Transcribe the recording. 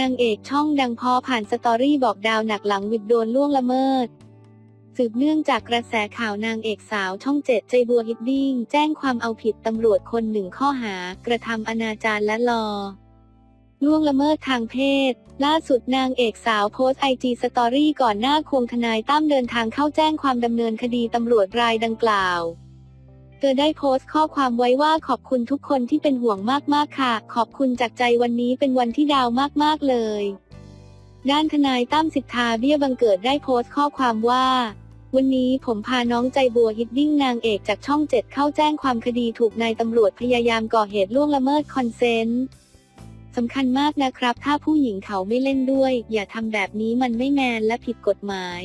นางเอกช่องดังพอผ่านสตอรี่บอกดาวหนักหลังวิดโดนล่วงละเมิด สืบเนื่องจากกระแสข่าวนางเอกสาวช่องเจ็ดใจบัวฮิดดิ้งแจ้งความเอาผิดตำรวจคนหนึ่งข้อหากระทำอนาจารและลอล่วงละเมิดทางเพศ ล่าสุดนางเอกสาวโพสต์ไอจีสตอรี่ก่อนหน้าควงทนายตั้มเดินทางเข้าแจ้งความดำเนินคดีตำรวจรายดังกล่าว เธอได้โพสต์ข้อความไว้ว่าขอบคุณทุกคนที่เป็นห่วงมากๆค่ะ ขอบคุณจากใจวันนี้เป็นวันที่ดาวมากๆเลย ด้านทนายตั้มสิทธาเบี้ยบังเกิดได้โพสต์ข้อความว่า วันนี้ผมพาน้องใจบัวฮิดดิ้งนางเอกจากช่องเจ็ดเข้าแจ้งความคดีถูกนายตำรวจพยายามก่อเหตุล่วงละเมิดคอนเซนต์สำคัญมากนะครับ ถ้าผู้หญิงเขาไม่เล่นด้วย อย่าทำแบบนี้มันไม่แมนและผิดกฎหมาย